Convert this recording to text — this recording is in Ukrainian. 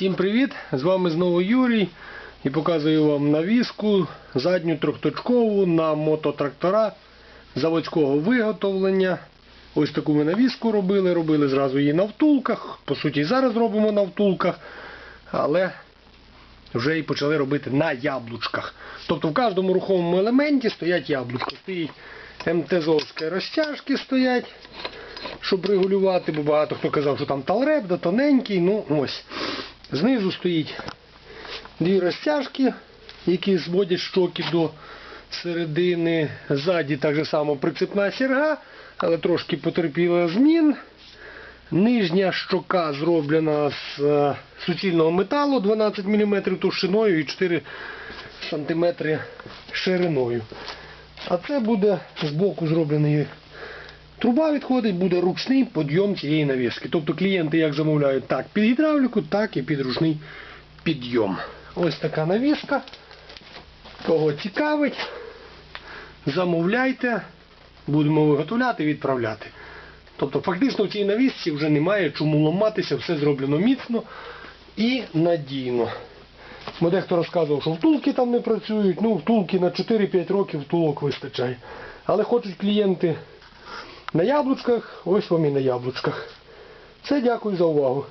Всім привіт! З вами знову Юрій і показую вам навіску задню трьохточкову на мототрактора заводського виготовлення. Ось таку ми навіску робили, робили зразу її на втулках. По суті, і зараз робимо на втулках, але вже і почали робити на яблучках. Тобто в кожному рухомому елементі стоять яблучко. Стоїть МТЗовські розтяжки стоять, щоб регулювати, бо багато хто казав, що там талреп, да тоненький. Ну ось. Знизу стоїть дві розтяжки, які зводять щоки до середини. Ззаді так само прицепна сірга, але трошки потерпіла змін. Нижня щока зроблена з е, суцільного металу 12 мм товщиною і 4 см шириною. А це буде з боку зроблений Труба відходить, буде ручний підйом цієї навіски. Тобто клієнти як замовляють так під гідравліку, так і під ручний підйом. Ось така навіска. Кого цікавить, замовляйте, будемо виготовляти відправляти. Тобто фактично в цій навісці вже немає чому ламатися, все зроблено міцно і надійно. Бо дехто розказував, що втулки там не працюють, ну втулки на 4-5 років втулок вистачає. Але хочуть клієнти на яблучках, ось вам і на яблучках. Все, дякую за увагу.